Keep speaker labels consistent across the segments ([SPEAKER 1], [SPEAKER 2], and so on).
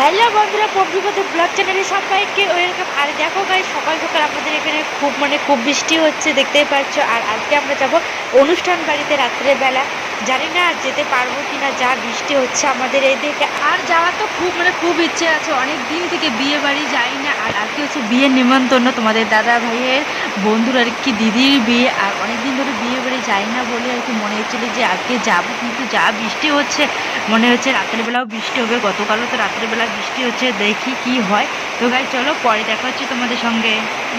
[SPEAKER 1] Hello বন্ধুরা পব্লিকতে blog চ্যানেলে সবাইকে ওয়েলকাম। আর দেখো ভাই সকাল সকাল আমাদের এখানে খুব মানে খুব বৃষ্টি হচ্ছে, দেখতেই পাচ্ছ। আর আজকে আমরা যাব অনুষ্ঠান বাড়িতে রাত্রেবেলা। জানি না যেতে পারব কি না যা বৃষ্টি হচ্ছে আমাদের এইদিকে। আর যাওয়ার তো খুব মানে খুব ইচ্ছে আছে, অনেক দিন থেকে বিয়ে বাড়ি যাই না। আর আজকে হচ্ছে বিয়ের নিমন্ত্রণ, তোমাদের দাদা ভাইয়ের, বন্ধুর আর কি দিদির বিয়ে। আর অনেক দিন ধরে বিয়ে বাড়ি যাই না বলে আর কি মনে হচ্ছিল যে আজকে যাব, কিন্তু যা বৃষ্টি হচ্ছে মনে হচ্ছে রাত্রেবেলাও বৃষ্টি হবে, গতকালও তো রাত্রেবেলা বৃষ্টি হচ্ছে, দেখি কি হয়। তো গাই চলো পরে দেখা হচ্ছে তোমাদের সঙ্গে।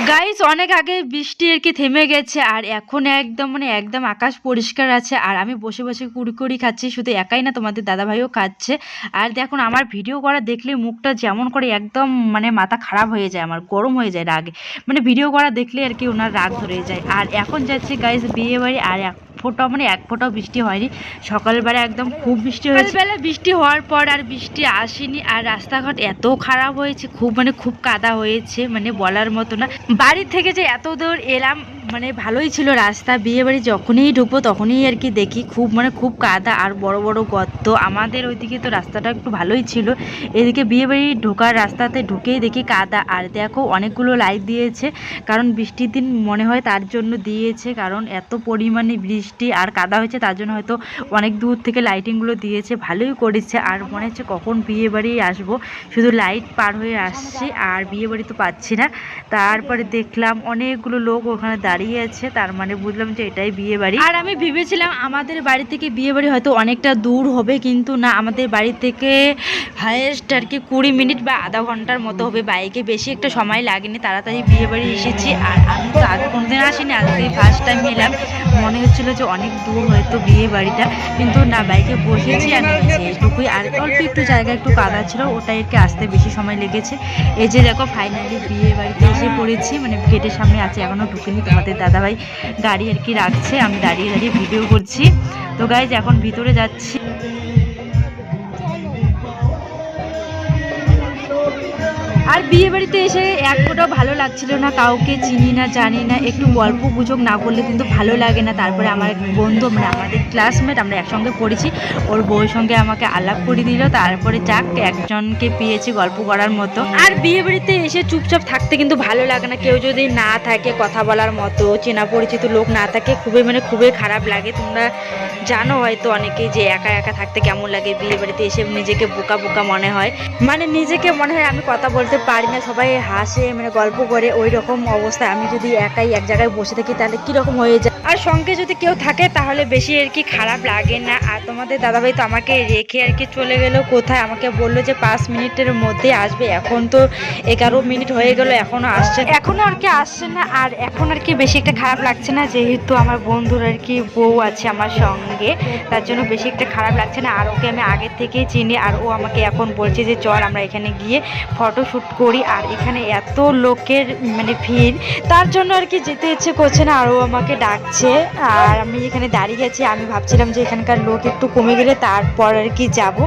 [SPEAKER 1] গাইস অনেক আগে বৃষ্টি আর কি থেমে গেছে, আর এখন একদম মানে একদম আকাশ পরিষ্কার আছে, আর আমি বসে বসে কুড়কুড়ি খাচ্ছি, শুধু একাই না, তোমাদের দাদাভাইও খাচ্ছে। আর দেখুন, আমার ভিডিও করা দেখলে মুখটা যেমন করে একদম মানে মাথা খারাপ হয়ে যায়, আমার গরম হয়ে যায় রাগে। মানে ভিডিও করা দেখলে আর কি ওনার রাগ ধরে যায়। আর এখন যাচ্ছে গাইস বিয়ে বাড়ি, আর ফোঁটাও মানে এক ফোঁটাও বৃষ্টি হয়নি। সকালবেলা একদম খুব বৃষ্টি হয়েছে। বেলা বৃষ্টি হওয়ার পর আর বৃষ্টি আসেনি, আর রাস্তাঘাট এত খারাপ হয়েছে, খুব মানে খুব কাদা হয়েছে মানে বলার মতো না। বাড়ি থেকে যে এত দূর এলাম মানে ভালোই ছিল রাস্তা। বিয়ে বাড়ি যখনই ঢুকবো তখনই আর কি দেখি। খুব মানে খুব কাদা আর বড় বড় গর্ত। আমাদের ওইদিকে তো রাস্তাটা একটু ভালোই ছিল। এদিকে বিয়ে বাড়ি ঢোকার রাস্তাতে ঢুকেই দেখি কাদা। আর দেখো অনেকগুলো লাইট দিয়েছে। কারণ বৃষ্টির দিন মনে হয় তার জন্য দিয়েছে। কারণ এত পরিমাণে বৃষ্টি আর কাদা হয়েছে তার জন্য হয়তো অনেক দূর থেকে লাইটিংগুলো দিয়েছে। ভালোই করেছে। আর মনে হচ্ছে কখন বিয়ে বাড়ি আসব। শুধু লাইট পার হয়ে আসছি। আর বিয়ে বাড়ি তো পাচ্ছি না। তারপরে দেখলাম অনেকগুলো লোক ওখানে দাঁড়িয়ে আছে তার মানে বুঝলাম যে এটাই বিয়ে বাড়ি। আর আমি ভেবেছিলাম আমাদের বাড়ি থেকে বিয়ে বাড়ি হয়তো অনেকটা দূর হবে, কিন্তু না, আমাদের বাড়ি থেকে হায়েস্ট আর কি কুড়ি মিনিট বা আধা ঘণ্টার মতো হবে। বাইকে বেশি একটা সময় লাগেনি, তাড়াতাড়ি বিয়ে বাড়ি এসেছি। আর আমি তো আগে কোনোদিন আসিনি আজকে ফার্স্ট টাইম এলাম। মনে হচ্ছিল যে অনেক দূর হয়তো বিয়ে বাড়িটা, কিন্তু না, বাইকে বসেছি, আর এইটুকুই আর অল্প একটু জায়গা, একটু কাদা ছিল, ওটাই আর কি আসতে বেশি সময় লেগেছে। এই যে দেখো ফাইনালি বিয়ে বাড়িতে এসে পড়েছি মানে গেটের সামনে আছে এখনও ঢুকিনি তোমাদের দাদাভাই গাড়ি আর কি রাখছে, আমি দাঁড়িয়ে দাঁড়িয়ে ভিডিও করছি। তো গাইজ এখন ভিতরে যাচ্ছি। আর বিয়ে বাড়িতে এসে এক ফোটাও ভালো লাগছিল না, কাউকে চিনি না, জানি না, একটু গল্প গুজব না করলে কিন্তু ভালো লাগে না, তারপরে আমার বন্ধু মানে আমাদের ক্লাসমেট আমরা একসঙ্গে পড়েছি, ওর বউয়ের সঙ্গে আমাকে আলাপ করে দিল, তারপরে যাক, একজনকে পেয়েছি গল্প করার মতো। আর বিয়ে বাড়িতে এসে চুপচাপ থাকতে কিন্তু ভালো লাগে না, কেউ যদি না থাকে কথা বলার মতো, চেনা পরিচিত লোক না থাকে, খুবই মানে খুবই খারাপ লাগে। তোমরা জানো হয়তো অনেকেই যে একা একা থাকতে কেমন লাগে, বিয়ে বাড়িতে এসে নিজেকে বোকা বোকা মনে হয়। মানে নিজেকে মনে হয় আমি কথা বলতে পারি না, সবাই হাসে মানে গল্প করে, ওই রকম অবস্থায় আমি যদি একাই এক জায়গায় বসে থাকি, তাহলে কীরকম হয়ে যায়? আর সঙ্গে যদি কেউ থাকে, তাহলে বেশি আর কি খারাপ লাগে না। আর তোমাদের দাদাভাই তো আমাকে রেখে আর কি চলে গেল কোথায়? আমাকে বলল যে পাঁচ মিনিটের মধ্যে আসবে। এখন তো এগারো মিনিট হয়ে গেল, এখনও আসছে না। এখনও আর কি আসছে না। আর এখন আর কি বেশি একটা খারাপ লাগছে না, যেহেতু আমার বন্ধুর আর কি বউ আছে আমার সঙ্গে। তার জন্য বেশি একটা খারাপ লাগছে না। আর ওকে আমি আগের থেকেই চিনি। আর ও আমাকে এখন বলছে যে, চল আমরা এখানে গিয়ে ফটো শ্যুট করি। আর এখানে এত লোকের মানে ভিড়, তার জন্য আর কি যেতে ইচ্ছে করছে না। আর ও আমাকে ডাকছে আর আমি এখানে দাঁড়িয়ে আছি, আমি ভাবছিলাম যে এখানকার লোক একটু কমে গেলে তারপর আর কি যাব।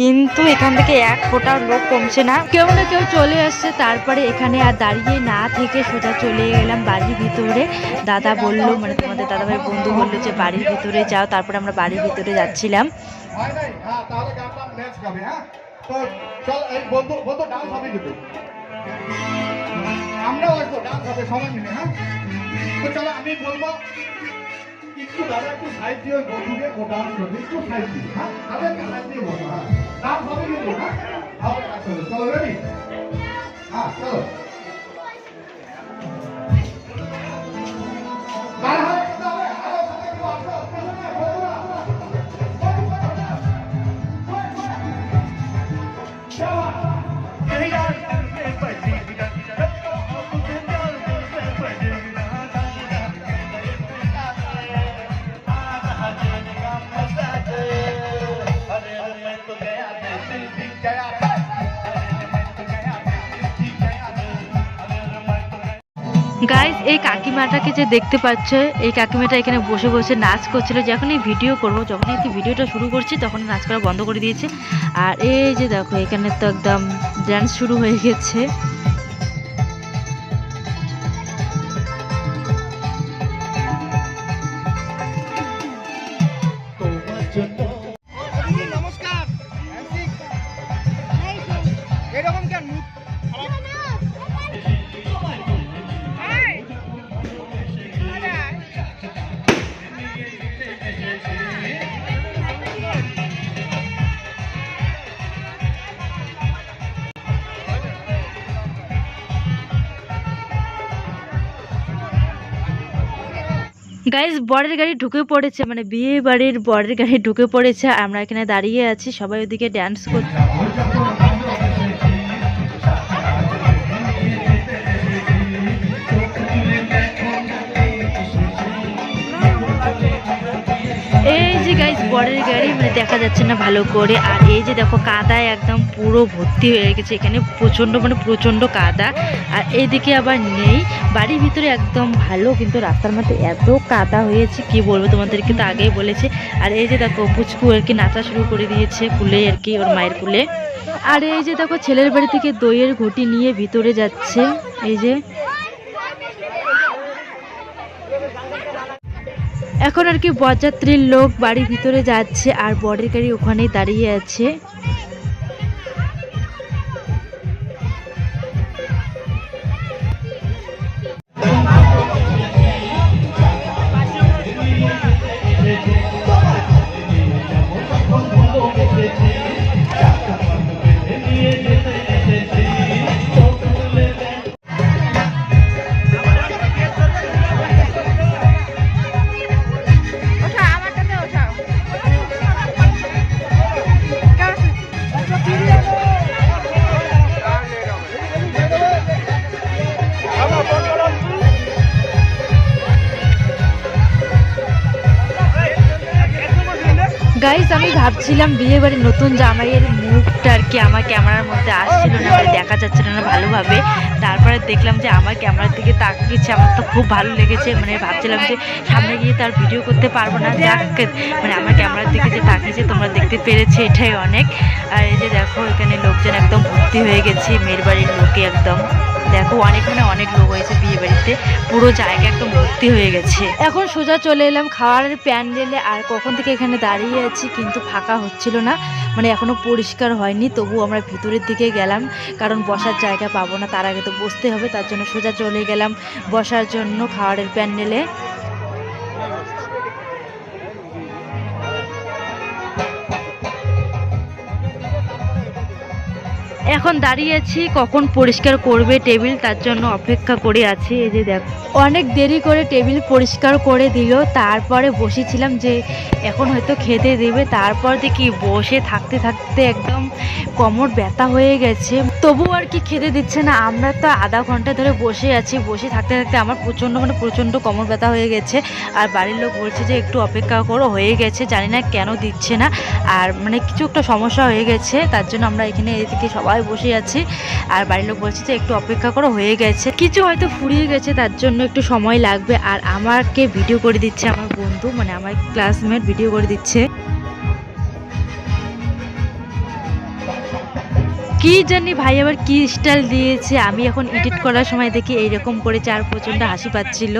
[SPEAKER 1] কিন্তু এখান থেকে এক ফোটার লোক কমছে না। কেউ না কেউ চলে আসছে, তারপরে এখানে আর দাঁড়িয়ে না থেকে সোজা চলে গেলাম বাড়ির ভিতরে। দাদা বলল মানে তোমাদের দাদাভাই বন্ধু বলল যে বাড়ির ভিতরে যাও, তারপরে আমরা বাড়ির ভিতরে যাচ্ছিলাম।
[SPEAKER 2] হয় হ্যাঁ আমরাও ডান্স হবে মিলে হ্যাঁ? তো চলো আমি বলব একটু দাদা একটু সাইড দিয়ে ওই বন্ধুকে ও ডান্স করবে একটু সাইড দিয়ে হ্যাঁ তাদেরকে সাইড দিয়ে বলব হ্যাঁ ডান্স হবে কিন্তু হ্যাঁ হবে ডান্স হবে চলো রেডি হ্যাঁ চলো
[SPEAKER 1] গাইজ এই কাকিমাটাকে যে দেখতে পাচ্ছ, এই কাকিমাটা এখানে বসে বসে নাচ করছিল। যখন এই ভিডিও করব যখন এই ভিডিওটা শুরু করছি তখন নাচ করা বন্ধ করে দিয়েছে। আর এই যে দেখো, এখানে তো একদম ডান্স শুরু হয়ে গেছে। গাইজ বরের গাড়ি ঢুকে পড়েছে মানে বিয়ে বাড়ির বরের গাড়ি ঢুকে পড়েছে, আমরা এখানে দাঁড়িয়ে আছি, সবাই ওদিকে ড্যান্স করছে। যে গাইজ বরের গাড়ি মানে দেখা যাচ্ছে না ভালো করে। আর এই যে দেখো, কাদায় একদম পুরো ভর্তি হয়ে গেছে এখানে। প্রচণ্ড মানে প্রচণ্ড কাদা। আর এইদিকে আবার নেই। বাড়ির ভিতরে একদম ভালো, কিন্তু রাস্তার মধ্যে এত কাদা হয়েছে, কি বলব তোমাদেরকে তো আগেই বলেছে। আর এই যে দেখো, পুচকু আর কি নাচা শুরু করে দিয়েছে কুলে আর কি, ওর মায়ের কুলে আর এই যে দেখো, ছেলের বাড়ি থেকে দইয়ের ঘটি নিয়ে ভিতরে যাচ্ছে। এই যে এখন আর কি বরযাত্রীর লোক বাড়ির ভিতরে যাচ্ছে আর বরের গাড়ি ওখানেই দাঁড়িয়ে আছে। ভাবছিলাম বিয়ে বাড়ির নতুন জামাইয়ের মুখটা আর কি আমার ক্যামেরার মধ্যে আসছিল না মানে দেখা যাচ্ছিল না ভালোভাবে। তারপরে দেখলাম যে আমার ক্যামেরার দিকে তাকিয়েছে, আমার তো খুব ভালো লেগেছে মানে ভাবছিলাম যে সামনে গিয়ে তার ভিডিও করতে পারব না। যাক মানে আমার ক্যামেরার দিকে যে তাকিয়েছে, তোমরা দেখতে পেরেছে, এটাই অনেক। আর এই যে দেখো, এখানে লোকজন একদম ভর্তি হয়ে গেছে, মেয়ের বাড়ির লোকে একদম। দেখো অনেক মানে অনেক লোক হয়েছে বিয়ে বাড়িতে পুরো জায়গা একদম ভর্তি হয়ে গেছে। এখন সোজা চলে এলাম খাওয়ার প্যান্ডেলে। আর কখন থেকে এখানে দাঁড়িয়ে আছি কিন্তু ফাঁকা হচ্ছিল না। মানে এখনও পরিষ্কার হয়নি, তবু আমরা ভিতরের দিকে গেলাম। কারণ বসার জায়গা পাবো না, তার আগে তো বসতে হবে। তার জন্য সোজা চলে গেলাম বসার জন্য খাওয়ারের প্যান্ডেলে। এখন দাঁড়িয়ে আছি, কখন পরিষ্কার করবে টেবিল তার জন্য অপেক্ষা করে আছি, এই যে দেখো। অনেক দেরি করে টেবিল পরিষ্কার করে দিল, তারপরে বসেছিলাম যে এখন হয়তো খেতে দেবে, তারপর দেখি বসে থাকতে থাকতে একদম কোমর ব্যথা হয়ে গেছে। তবু আর কি খেতে দিচ্ছে না, আমরা তো আধা ঘণ্টা ধরে বসে আছি, বসে থাকতে থাকতে আমার প্রচণ্ড মানে প্রচণ্ড কোমর ব্যথা হয়ে গেছে। আর বাড়ির লোক বলছে যে একটু অপেক্ষা করো, হয়ে গেছে, জানি না কেন দিচ্ছে না, আর মানে কিছু একটা সমস্যা হয়ে গেছে, তার জন্য আমরা এখানে এদিকে সবাই বসে আছে। আর বাড়ির লোক বলছে যে, একটু অপেক্ষা করো, হয়ে গেছে। কিছু হয়তো ফুরিয়ে গেছে, তার জন্য একটু সময় লাগবে। আর আমাকে ভিডিও করে দিচ্ছে আমার বন্ধু মানে আমার ক্লাসমেট ভিডিও করে দিচ্ছে। কি জানি ভাই, আবার কি স্টাইল দিয়েছে। আমি এখন এডিট করার সময় দেখি, এইরকম করেছে আর প্রচণ্ড হাসি পাচ্ছিল।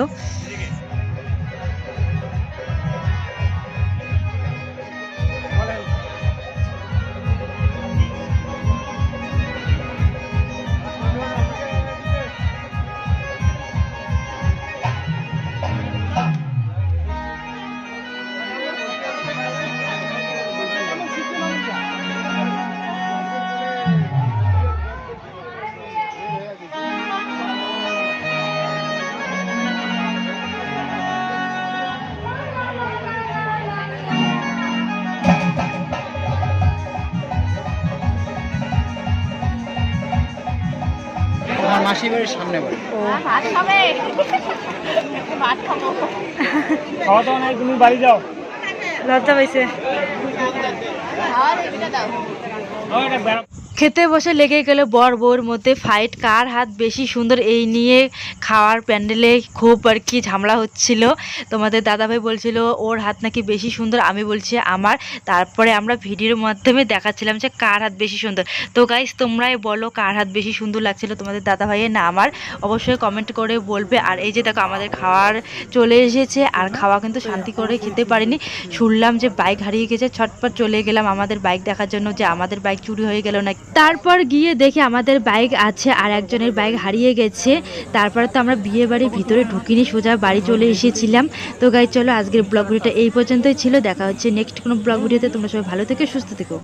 [SPEAKER 3] আমার মাসি বাড়ির সামনে বাড়ি
[SPEAKER 4] খাওয়া দাওয়া নাই তুমি বাড়ি যাও।
[SPEAKER 1] লজ্জা পাইছে। খেতে বসে লেগে গেল বর বউর মধ্যে ফাইট কার হাত বেশি সুন্দর এই নিয়ে খাওয়ার প্যান্ডেলে খুব আর কি ঝামেলা হচ্ছিল। তোমাদের দাদাভাই বলছিল, ওর হাত নাকি বেশি সুন্দর? আমি বলছি, আমার। তারপরে আমরা ভিডিওর মাধ্যমে দেখাচ্ছিলাম যে কার হাত বেশি সুন্দর। তো গাইস তোমরাই বলো কার হাত বেশি সুন্দর লাগছিল তোমাদের দাদাভাইয়ের না আমার। অবশ্যই কমেন্ট করে বলবে। আর এই যে দেখো, আমাদের খাওয়ার চলে এসেছে। আর খাওয়া কিন্তু শান্তি করে খেতে পারিনি। শুনলাম যে বাইক হারিয়ে গেছে, ছটপট চলে গেলাম আমাদের বাইক দেখার জন্য যে আমাদের বাইক চুরি হয়ে গেল না তারপর গিয়ে দেখে আমাদের বাইক আছে আর একজনের বাইক হারিয়ে গেছে। তারপরে তো আমরা বিয়ে বাড়ির ভিতরে ঢুকিনি, সোজা বাড়ি চলে এসেছিলাম। তো গাই চলো আজকের ব্লগ ভিডিওটা এই পর্যন্তই ছিল। দেখা হচ্ছে নেক্সট কোনো ব্লগ ভিডিওতে তোমরা সবাই ভালো থেকে, সুস্থ থেকো।